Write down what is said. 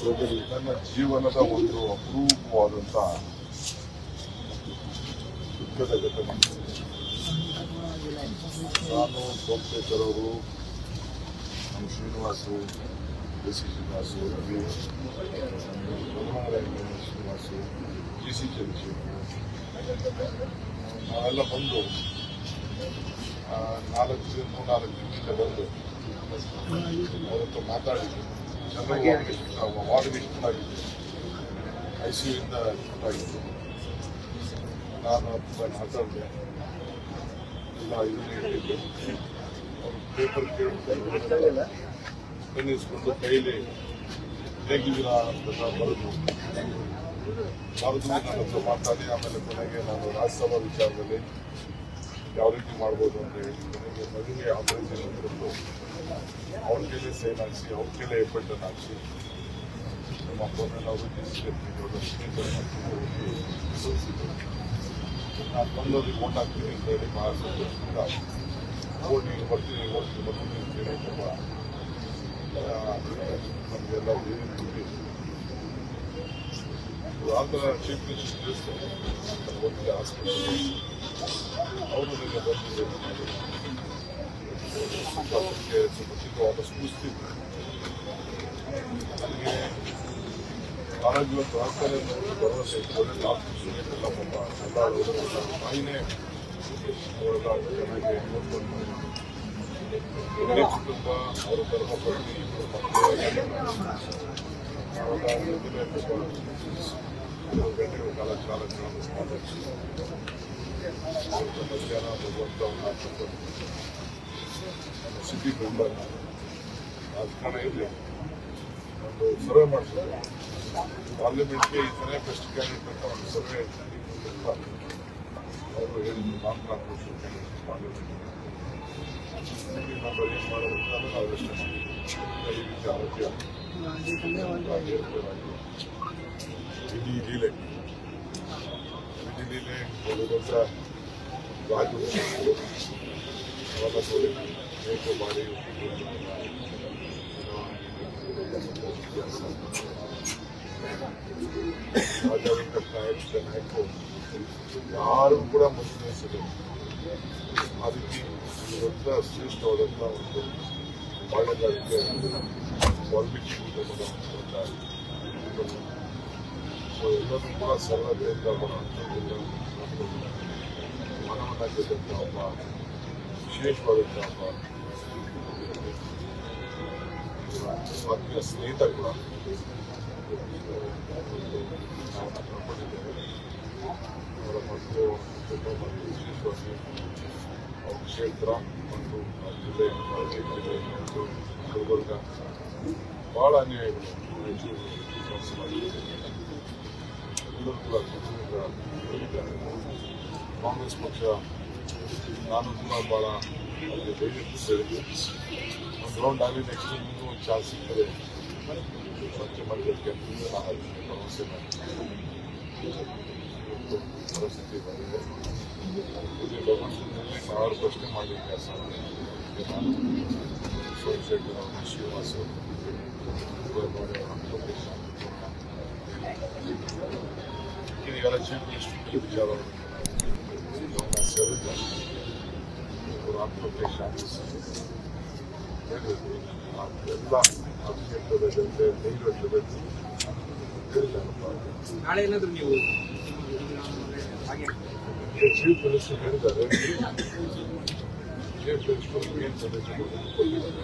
ನನ್ನ ಜೀವನದ ಒಂದು ಅಪರೂಪವಾದಂಥ ದುಃಖದ ಘಟನೆ ನಾನು ಸೋಮಶೇಖರ್ ನಮ್ಮ Srinivasu D C Srinivasu Ravi Srinivasu G C Chandrashekar ನಾವೆಲ್ಲ ಬಂದು ನಾಲ್ಕು ಮೂರ್ನಾಲ್ಕು ದಿನದಿಂದ ಬಂದು ಅವ್ರ ಹತ್ರ ಮಾತಾಡಿದ್ವಿ ಜನರಿಗೆ ವಾರ್ಡ್ಗೆ ಇಷ್ಟಾಗಿತ್ತು ಐ ಸಿ ಯುಯಿಂದ ಇಷ್ಟಾಗಿತ್ತು ನಾನು ಮಾತಾಡಿದೆ ಎಲ್ಲ ಇದನ್ನ ಇಟ್ಟಿದ್ದು ಅವರು ಪೇಪರ್ ಕೇಳ್ಕೊಂಡು ಕಣ್ಣಿಸ್ಕೊಂಡು ಕೈಲಿ ಹೇಗಿದ್ದೀರಾ ಅಂತ ಬರೆದು ಬರೆದು ನನ್ನ ಹತ್ರ ಮಾತಾಡಿ ಆಮೇಲೆ ಕೊನೆಗೆ ನಾನು ರಾಜ್ಯಸಭಾ ವಿಚಾರದಲ್ಲಿ ಯಾವ ರೀತಿ ಮಾಡ್ಬೋದು ಅಂತ ಹೇಳಿ ಕೊನೆಗೆ ಮಗುವಿಗೆ ಆಪರೇಷನ್ ಅವ್ರ ಕೈಲೇ ಸೈನ್ ಹಾಕ್ಸಿ ಅವ್ರ ಕೈಲೇ ನಮ್ಮ ಫೋನಲ್ಲಿ ಅವರು ನಾನು ಬಂದವ್ರಿಗೆ ಓಟ್ ಹಾಕ್ತೀನಿ ಅಂತ ಹೇಳಿ ಭಾಳ ಸಂತೋಷದಿಂದ ನೀವು ಬರ್ತೀನಿ ಓಟ್ ಬರ್ತೀನಿ ಅಂತ ಹೇಳಿ ತುಂಬ ನಮಗೆಲ್ಲ ಏನೇನು ಥರ ಚೀಫ್ ಮಿನಿಸ್ಟರ್ ಒಂದು ಹಾಸ್ಪಿಟಲ್ ಅವರು ಬಂದಿದ್ದರು. ಸಂತಾಪಕ್ಕೆ ಸ್ವಲ್ಪ ಚಿಕ್ಕ ವಾಪಸ್ ಮುಗಿಸ್ತಿದ್ರು ನನಗೆ ಆರೋಗ್ಯವಂತ ಆಗ್ತಾರೆ ಅನ್ನೋ ಭರವಸೆ ಇತ್ತು ಒಳ್ಳೆ ಡಾಕ್ಟರ್ಸ್ ಎಲ್ಲ ಪಾಪ ಎಲ್ಲ ತಾಯಿನೇ ಅವರೆಲ್ಲ ಚೆನ್ನಾಗಿ ನೋಡ್ಕೊಂಡು ಒಳ್ಳೆ ಕುಟುಂಬ ಅವರ ಧರ್ಮ ಪತ್ನಿ ಇಬ್ಬರು ಮಕ್ಕಳು ನಾವೆಲ್ಲ ಜೊತೆಲೇ ತುಂಬ ಮೂರು ಗಂಟೆಗಳ ಕಾಲ ಕಾಲ ಮಾತಾಡ್ಸಿ ಮಧ್ಯಾಹ್ನ ಭಗವಂತ ಒಂದು ಸಿಟಿ ಮೆಂಬರ್ ರಾಜಕಾರಣ ಇರಲಿ ಒಂದು ಸರ್ವೆ ಮಾಡಿಸಿದ್ರು ಪಾರ್ಲಿಮೆಂಟ್ಗೆ ಈ ಥರ ಬೆಸ್ಟ್ ಕ್ಯಾಂಡಿಡೇಟ್ ಅಂತ ಒಂದು ಸರ್ವೆ ಅವರು ಹೇಳಿದ್ರು ನಾನ್ ಕಾಂಗ್ರೆಸ್ ಕ್ಯಾಂಡಿಡೇಟ್ ಪಾರ್ಲಿಮೆಂಟ್ ನಾವು ಏನು ಮಾಡೋದಂತ ನಾವು ಯೋಚನೆ ಮಾಡಿದ್ವಿ ಈ ರೀತಿ ಆರೋಗ್ಯ ಇಡೀ ಲೀಲೆ ಇಡೀ ಲೀಲೆ ಒಂದು ದೊಡ್ಡ ರಾಜು ಅವೆಲ್ಲ ನೋಡಿ ಬೇಕು ಮಾಡಿ ರಾಜ ವೆಂಕಟ ನಾಯಕ ನಾಯಕು ಯಾರು ಕೂಡ ಮುಸ್ಲಿಮ್ಸರು ಅದಕ್ಕೆ ದೊಡ್ಡ ಶ್ರೇಷ್ಠವಾದಂಥ ಒಂದು ಬಾಳೆಗಾರಿಕೆ ವಾಲ್ಮೀಕಿ ಕುಟುಂಬದ ಒಂದು ದೊಡ್ಡ ಕುಟುಂಬ ಸೊ ಎಲ್ಲರೂ ಕೂಡ ಸರಳತೆಯಿಂದ ಬರುವಂಥದ್ದೆಲ್ಲ ಮನವನ್ನ ಗೆದ್ದಂಥ ಒಬ್ಬ ವಿಶೇಷವಾದಂಥ ಆತ್ಮೀಯ ಸ್ನೇಹಿತ ಕೂಡ ನಾವು ಕಳ್ಕೊಂಡಿದ್ದೇವೆ ಅವರ ಮತ್ತು ವಿಶೇಷವಾಗಿ ಅವ್ರ ಕ್ಷೇತ್ರ ಮತ್ತು ಮತ್ತು ಭಾಳ ಅನ್ಯಾಯಗಳು. ಕಾಂಗ್ರೆಸ್ ಪಕ್ಷ ನಾನು ಕೂಡ ಭಾಳ ಅವರಿಗೆ ಧೈರ್ಯ ಸೇರಿದೆ ಒಂದು ರೌಂಡ್ ಆಗಲಿ ನೆಕ್ಸ್ಟ್ ಇನ್ನೂ ಒಂದು ಚಾನ್ಸ್ ಸಿಗ್ತದೆ. ಸ್ವಚ್ಛ ಮಾಡಲಿಕ್ಕೆ ಭರವಸೆ ಪರಿಸ್ಥಿತಿ ಬಂದಿದೆ ಇದು ಭಗವಂತನಲ್ಲಿ ಸಾವಿರ ಪ್ರಶ್ನೆ ಮಾಡಲಿಕ್ಕೆ ನಾನು ಸೋಮಶೇಖರ್ ಅವರು ಶ್ರೀನಿವಾಸ ಇದೀಗೆಲ್ಲ ಚೀಫ್ ಮಿನಿಸ್ಟರ್ ವಿಚಾರವನ್ನು ಅವರ ಆತ್ಮಹತ್ಯೆ ಶಾಂತಿ ಹೇಳಿದ್ರು ಆ ಎಲ್ಲ ಆ ಕ್ಷೇತ್ರದ ಜನತೆ ಧೈರ್ಯ ಇರಬೇಕು ಹೇಳಿದ್ದಾರಪ್ಪ ನಾಳೆ ಏನಾದ್ರು ನೀವು ಹಾಗೆ ಚೀಫ್ ಮಿನಿಸ್ಟರ್ ಹೇಳಿದ್ದಾರೆ ಚೀಫ್ ಮಿನಿಸ್ಟರ್ ಏನು ಸಂದೇಶ ಕೊಟ್ಟಿದ್ದಾರೆ